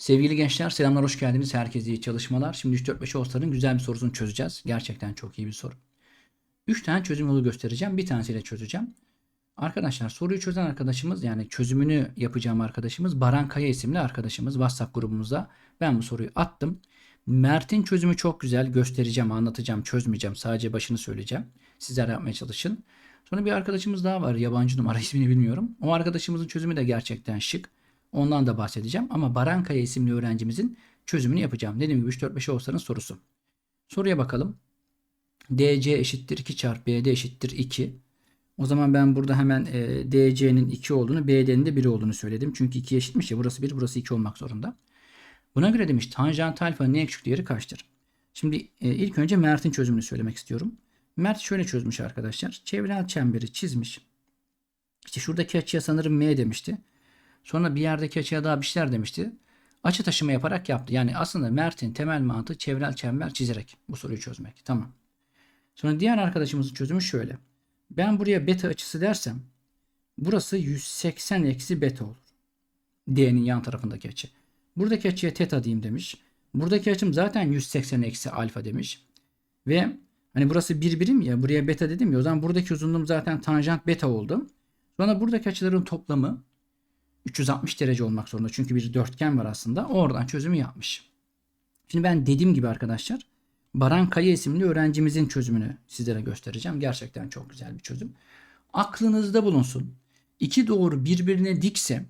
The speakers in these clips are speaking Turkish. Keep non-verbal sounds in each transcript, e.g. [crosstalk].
Sevgili gençler selamlar hoş geldiniz. Herkese iyi çalışmalar. Şimdi 3 4 5 Oğuzlar'ın güzel bir sorusunu çözeceğiz. Gerçekten çok iyi bir soru. 3 tane çözüm yolu göstereceğim. Bir tanesiyle çözeceğim. Arkadaşlar soruyu çözen arkadaşımız yani çözümünü yapacağım arkadaşımız Baran Kaya isimli arkadaşımız WhatsApp grubumuza ben bu soruyu attım. Mert'in çözümü çok güzel göstereceğim, anlatacağım, çözmeyeceğim. Sadece başını söyleyeceğim. Sizler yapmaya çalışın. Sonra bir arkadaşımız daha var. Yabancı numara [laughs] ismini bilmiyorum. O arkadaşımızın çözümü de gerçekten şık. Ondan da bahsedeceğim. Ama Baran Kaya isimli öğrencimizin çözümünü yapacağım. Dediğim gibi 3 4 5 olsanın sorusu. Soruya bakalım. DC eşittir 2 çarpı BD eşittir 2. O zaman ben burada hemen e, DC'nin 2 olduğunu, BD'nin de 1 olduğunu söyledim. Çünkü 2 eşitmiş ya burası 1, burası 2 olmak zorunda. Buna göre demiş tanjant alfanın en küçük değeri kaçtır? Şimdi e, ilk önce Mert'in çözümünü söylemek istiyorum. Mert şöyle çözmüş arkadaşlar. Çevrel çemberi çizmiş. İşte şuradaki açıya sanırım M demişti. Sonra bir yerdeki açıya daha bir şeyler demişti. Açı taşıma yaparak yaptı. Yani aslında Mert'in temel mantığı çevrel çember çizerek bu soruyu çözmek. Tamam. Sonra diğer arkadaşımızın çözümü şöyle. Ben buraya beta açısı dersem burası 180 eksi beta olur. D'nin yan tarafındaki açı. Buradaki açıya teta diyeyim demiş. Buradaki açım zaten 180 eksi alfa demiş. Ve hani burası bir birim ya buraya beta dedim ya o zaman buradaki uzunluğum zaten tanjant beta oldu. Sonra buradaki açıların toplamı 360 derece olmak zorunda. Çünkü bir dörtgen var aslında. Oradan çözümü yapmış. Şimdi ben dediğim gibi arkadaşlar Baran Kaya isimli öğrencimizin çözümünü sizlere göstereceğim. Gerçekten çok güzel bir çözüm. Aklınızda bulunsun. İki doğru birbirine dikse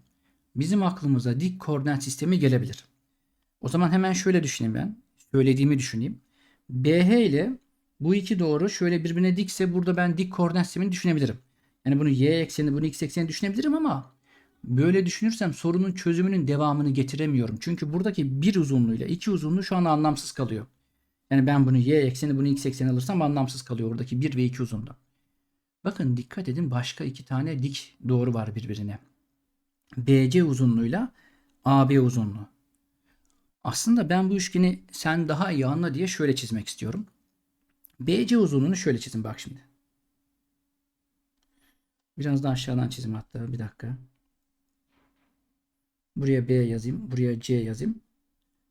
bizim aklımıza dik koordinat sistemi gelebilir. O zaman hemen şöyle düşüneyim ben. Söylediğimi düşüneyim. BH ile bu iki doğru şöyle birbirine dikse burada ben dik koordinat sistemini düşünebilirim. Yani bunu y ekseni, bunu x ekseni düşünebilirim ama böyle düşünürsem sorunun çözümünün devamını getiremiyorum. Çünkü buradaki bir uzunluğuyla iki uzunluğu şu anda anlamsız kalıyor. Yani ben bunu y ekseni, bunu x ekseni alırsam anlamsız kalıyor buradaki 1 ve 2 uzunluğu. Bakın dikkat edin başka iki tane dik doğru var birbirine. BC uzunluğuyla AB uzunluğu. Aslında ben bu üçgeni sen daha iyi anla diye şöyle çizmek istiyorum. BC uzunluğunu şöyle çizin bak şimdi. Biraz daha aşağıdan çizim hatta bir dakika. Buraya B yazayım. Buraya C yazayım.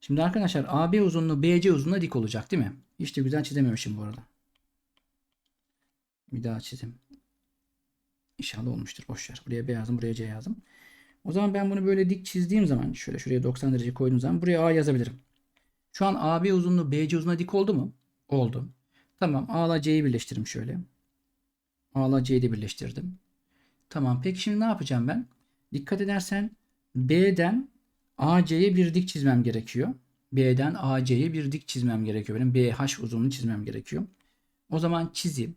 Şimdi arkadaşlar AB uzunluğu BC uzunluğuna dik olacak değil mi? Hiç de güzel çizememişim bu arada. Bir daha çizim. İnşallah olmuştur. Boşver. Buraya B yazdım. Buraya C yazdım. O zaman ben bunu böyle dik çizdiğim zaman şöyle şuraya 90 derece koyduğum zaman buraya A yazabilirim. Şu an AB uzunluğu BC uzunluğuna dik oldu mu? Oldu. Tamam. A ile C'yi birleştirdim şöyle. A ile C'yi de birleştirdim. Tamam. Peki şimdi ne yapacağım ben? Dikkat edersen B'den AC'ye bir dik çizmem gerekiyor. B'den AC'ye bir dik çizmem gerekiyor. Benim BH uzunluğunu çizmem gerekiyor. O zaman çizeyim.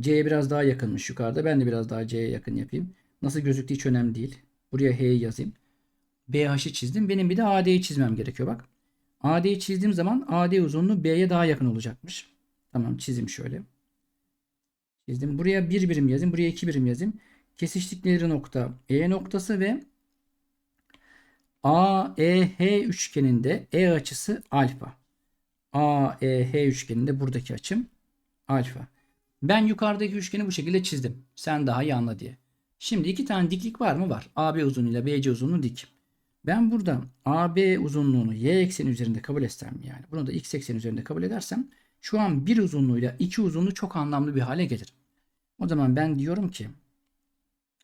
C'ye biraz daha yakınmış yukarıda. Ben de biraz daha C'ye yakın yapayım. Nasıl gözüktüğü hiç önemli değil. Buraya H'yi yazayım. BH'ı çizdim. Benim bir de AD'yi çizmem gerekiyor bak. AD'yi çizdiğim zaman AD uzunluğu B'ye daha yakın olacakmış. Tamam çizim şöyle. Çizdim. Buraya bir birim yazayım. Buraya iki birim yazayım. Kesiştikleri nokta E noktası ve AEH üçgeninde E açısı alfa. AEH üçgeninde buradaki açım alfa. Ben yukarıdaki üçgeni bu şekilde çizdim. Sen daha iyi anla diye. Şimdi iki tane diklik var mı? Var. AB uzunluğuyla BC uzunluğu dik. Ben burada AB uzunluğunu y ekseni üzerinde kabul etsem yani bunu da x ekseni üzerinde kabul edersem şu an bir uzunluğuyla iki uzunluğu çok anlamlı bir hale gelir. O zaman ben diyorum ki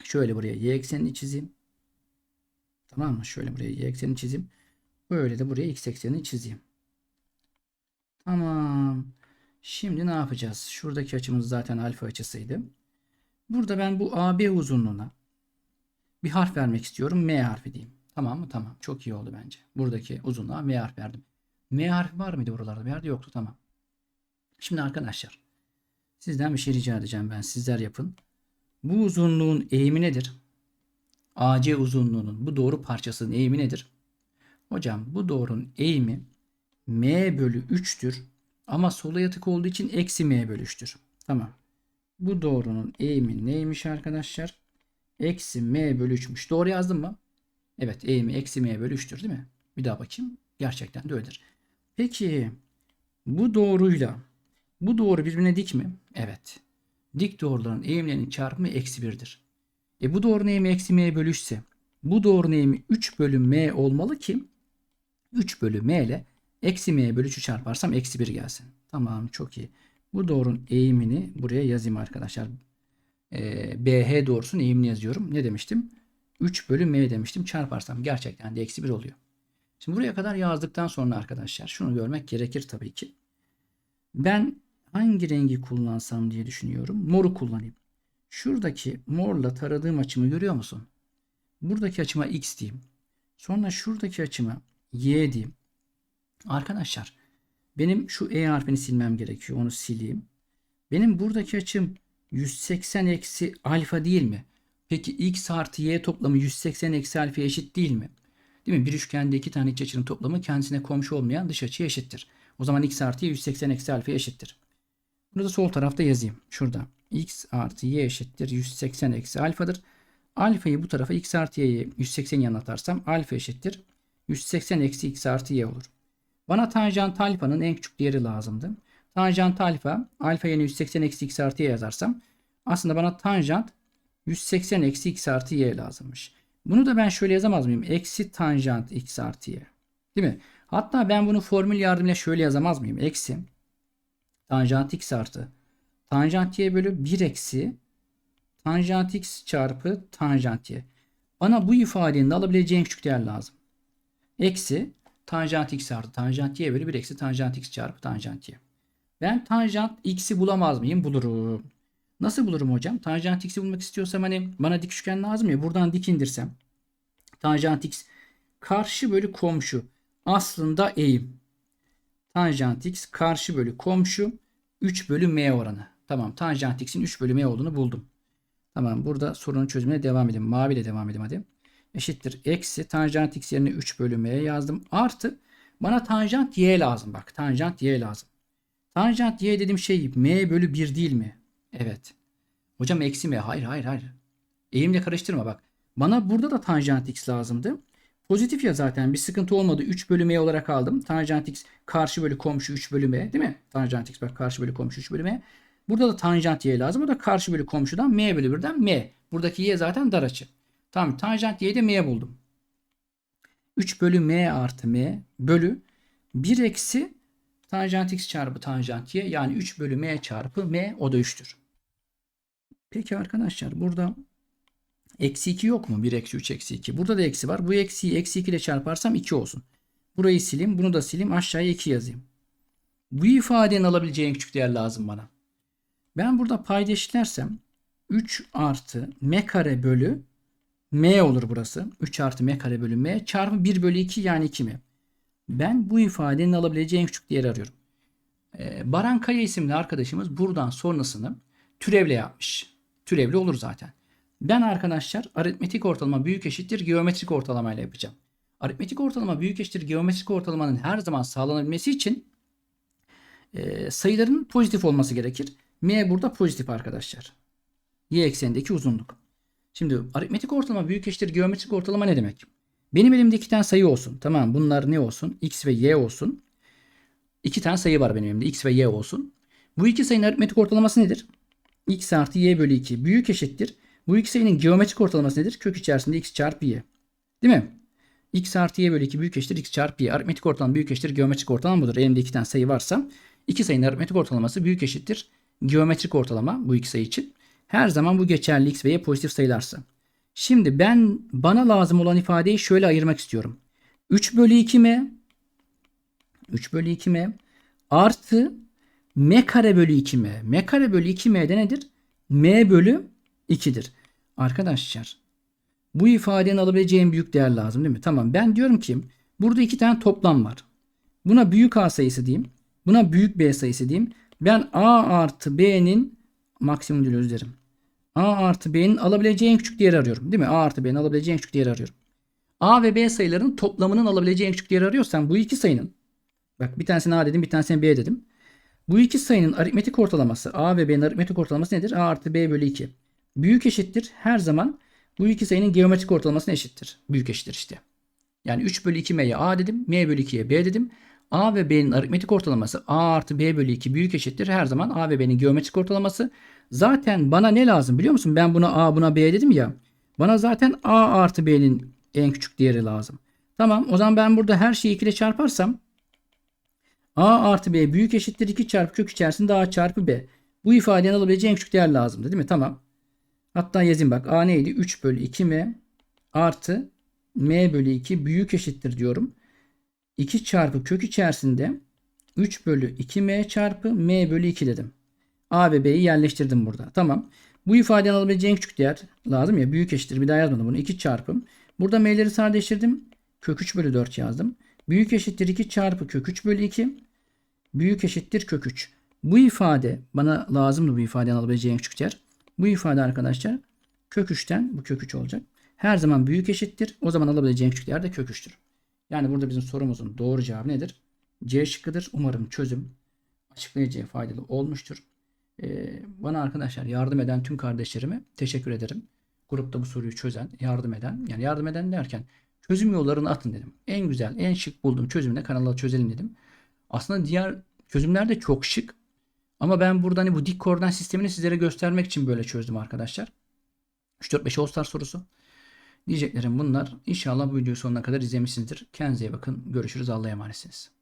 şöyle buraya y eksenini çizeyim. Tamam mı? Şöyle buraya y eksenini çizeyim. Böyle de buraya x eksenini çizeyim. Tamam. Şimdi ne yapacağız? Şuradaki açımız zaten alfa açısıydı. Burada ben bu AB uzunluğuna bir harf vermek istiyorum. M harfi diyeyim. Tamam mı? Tamam. Çok iyi oldu bence. Buradaki uzunluğa M harf verdim. M harfi var mıydı buralarda? Bir yerde yoktu. Tamam. Şimdi arkadaşlar sizden bir şey rica edeceğim ben. Sizler yapın. Bu uzunluğun eğimi nedir? AC uzunluğunun bu doğru parçasının eğimi nedir? Hocam bu doğrunun eğimi M bölü 3'tür. Ama sola yatık olduğu için eksi M bölü 3'tür. Tamam. Bu doğrunun eğimi neymiş arkadaşlar? Eksi M bölü 3'müş. Doğru yazdım mı? Evet eğimi eksi M bölü 3'tür değil mi? Bir daha bakayım. Gerçekten de öyledir. Peki bu doğruyla bu doğru birbirine dik mi? Evet. Dik doğruların eğimlerinin çarpımı eksi 1'dir. E bu doğrunun eğimi eksi M bölü 3 ise Bu doğrunun eğimi 3 bölü m olmalı ki 3 bölü m ile eksi m bölü 3'ü çarparsam eksi 1 gelsin. Tamam çok iyi. Bu doğrunun eğimini buraya yazayım arkadaşlar. Ee, BH doğrusunun eğimini yazıyorum. Ne demiştim? 3 bölü m demiştim. Çarparsam gerçekten de eksi 1 oluyor. Şimdi buraya kadar yazdıktan sonra arkadaşlar şunu görmek gerekir tabii ki. Ben hangi rengi kullansam diye düşünüyorum. Moru kullanayım. Şuradaki morla taradığım açımı görüyor musun? Buradaki açıma x diyeyim. Sonra şuradaki açıma y diyeyim. Arkadaşlar benim şu e harfini silmem gerekiyor. Onu sileyim. Benim buradaki açım 180 eksi alfa değil mi? Peki x artı y toplamı 180 eksi alfa eşit değil mi? Değil mi? Bir üçgende iki tane iç açının toplamı kendisine komşu olmayan dış açıya eşittir. O zaman x artı y 180 eksi alfa eşittir. Bunu da sol tarafta yazayım. Şurada. x artı y eşittir 180 eksi alfadır. Alfayı bu tarafa x artı y'yi 180 yanına atarsam alfa eşittir. 180 eksi x artı y olur. Bana tanjant alfanın en küçük değeri lazımdı. Tanjant alfa alfa yerine 180 eksi x artı y yazarsam aslında bana tanjant 180 eksi x artı y lazımmış. Bunu da ben şöyle yazamaz mıyım? Eksi tanjant x artı y. Değil mi? Hatta ben bunu formül yardımıyla şöyle yazamaz mıyım? Eksi tanjant x artı tanjant y bölü 1 eksi tanjant x çarpı tanjant y. Bana bu ifadenin alabileceği en küçük değer lazım. Eksi tanjant x artı tanjant y bölü 1 eksi tanjant x çarpı tanjant y. Ben tanjant x'i bulamaz mıyım? Bulurum. Nasıl bulurum hocam? Tanjant x'i bulmak istiyorsam hani bana dik üçgen lazım ya buradan dik indirsem. Tanjant x karşı bölü komşu. Aslında eğim. Tanjant x karşı bölü komşu 3 bölü m oranı. Tamam tanjant x'in 3 bölü m olduğunu buldum. Tamam burada sorunun çözümüne devam edelim. Mavi ile devam edelim hadi. Eşittir eksi tanjant x yerine 3 bölü m yazdım. Artı bana tanjant y lazım bak. Tanjant y lazım. Tanjant y dediğim şey m bölü 1 değil mi? Evet. Hocam eksi mi? Hayır hayır hayır. Eğimle karıştırma bak. Bana burada da tanjant x lazımdı. Pozitif ya zaten bir sıkıntı olmadı. 3 bölü m olarak aldım. Tanjant x karşı bölü komşu 3 bölü m değil mi? Tanjant x bak karşı bölü komşu 3 bölü m. Burada da tanjant y lazım. O da karşı bölü komşudan m bölü 1'den m. Buradaki y zaten dar açı. Tamam tanjant y'de m buldum. 3 bölü m artı m bölü 1 eksi tanjant x çarpı tanjant y yani 3 bölü m çarpı m o da 3'tür. Peki arkadaşlar burada eksi 2 yok mu? 1 eksi 3 eksi 2. Burada da eksi var. Bu eksiyi eksi 2 ile çarparsam 2 olsun. Burayı sileyim. Bunu da sileyim. Aşağıya 2 yazayım. Bu ifadenin alabileceği en küçük değer lazım bana. Ben burada payda eşitlersem 3 artı m kare bölü m olur burası. 3 artı m kare bölü m çarpı 1 bölü 2 yani 2 m. Ben bu ifadenin alabileceği en küçük değeri arıyorum. Ee, Baran Kaya isimli arkadaşımız buradan sonrasını türevle yapmış. Türevli olur zaten. Ben arkadaşlar aritmetik ortalama büyük eşittir geometrik ortalama ile yapacağım. Aritmetik ortalama büyük eşittir geometrik ortalamanın her zaman sağlanabilmesi için e, sayıların pozitif olması gerekir. M burada pozitif arkadaşlar. Y eksenindeki uzunluk. Şimdi aritmetik ortalama büyük eşittir geometrik ortalama ne demek? Benim elimde iki tane sayı olsun. Tamam bunlar ne olsun? X ve Y olsun. İki tane sayı var benim elimde. X ve Y olsun. Bu iki sayının aritmetik ortalaması nedir? X artı Y bölü 2 büyük eşittir. Bu iki sayının geometrik ortalaması nedir? Kök içerisinde X çarpı Y. Değil mi? X artı Y bölü 2 büyük eşittir X çarpı Y. Aritmetik ortalama büyük eşittir geometrik ortalama budur. Elimde iki tane sayı varsa iki sayının aritmetik ortalaması büyük eşittir geometrik ortalama bu iki sayı için. Her zaman bu geçerli X ve Y pozitif sayılarsa. Şimdi ben bana lazım olan ifadeyi şöyle ayırmak istiyorum. 3 bölü 2 m 3 bölü 2 m artı m kare bölü 2 m. m kare bölü 2 m'de nedir? m bölü 2'dir. Arkadaşlar bu ifadenin alabileceğim büyük değer lazım değil mi? Tamam ben diyorum ki burada iki tane toplam var. Buna büyük A sayısı diyeyim. Buna büyük B sayısı diyeyim. Ben A artı B'nin maksimum değil özlerim. A artı B'nin alabileceği en küçük değeri arıyorum. Değil mi? A artı B'nin alabileceği en küçük değeri arıyorum. A ve B sayılarının toplamının alabileceği en küçük değeri arıyorsam bu iki sayının bak bir tanesine A dedim bir tanesine B dedim. Bu iki sayının aritmetik ortalaması A ve B'nin aritmetik ortalaması nedir? A artı B bölü 2. Büyük eşittir her zaman bu iki sayının geometrik ortalamasına eşittir. Büyük eşittir işte. Yani 3 bölü 2 m'ye A dedim. M bölü 2'ye B dedim. A ve B'nin aritmetik ortalaması A artı B bölü 2 büyük eşittir. Her zaman A ve B'nin geometrik ortalaması. Zaten bana ne lazım biliyor musun? Ben buna A buna B dedim ya. Bana zaten A artı B'nin en küçük değeri lazım. Tamam o zaman ben burada her şeyi 2 ile çarparsam A artı B büyük eşittir 2 çarpı kök içerisinde A çarpı B. Bu ifadenin alabileceği en küçük değer lazımdı değil mi? Tamam. Hatta yazayım bak. A neydi? 3 bölü 2M artı M bölü 2 büyük eşittir diyorum. 2 çarpı kök içerisinde 3 bölü 2M çarpı M bölü 2 dedim. A ve B'yi yerleştirdim burada. Tamam. Bu ifadenin alabileceği en küçük değer lazım ya. Büyük eşittir. Bir daha yazmadım bunu. 2 çarpım. Burada M'leri sadeleştirdim. Kök 3 bölü 4 yazdım. Büyük eşittir 2 çarpı kök 3 bölü 2. Büyük eşittir kök 3. Bu ifade bana lazımdı bu ifadenin alabileceği en küçük değer. Bu ifade arkadaşlar kök 3'ten bu kök 3 olacak. Her zaman büyük eşittir. O zaman alabileceğin küçük değer de kök 3'tür. Yani burada bizim sorumuzun doğru cevabı nedir? C şıkkıdır. Umarım çözüm açıklayıcı faydalı olmuştur. Ee, bana arkadaşlar yardım eden tüm kardeşlerime teşekkür ederim. Grupta bu soruyu çözen, yardım eden, yani yardım eden derken çözüm yollarını atın dedim. En güzel, en şık bulduğum çözümle kanala çözelim dedim. Aslında diğer çözümler de çok şık. Ama ben burada hani bu dik koordinat sistemini sizlere göstermek için böyle çözdüm arkadaşlar. 3 4 5 All sorusu. Diyeceklerim bunlar. İnşallah bu videoyu sonuna kadar izlemişsinizdir. Kendinize iyi bakın. Görüşürüz. Allah'a emanetsiniz.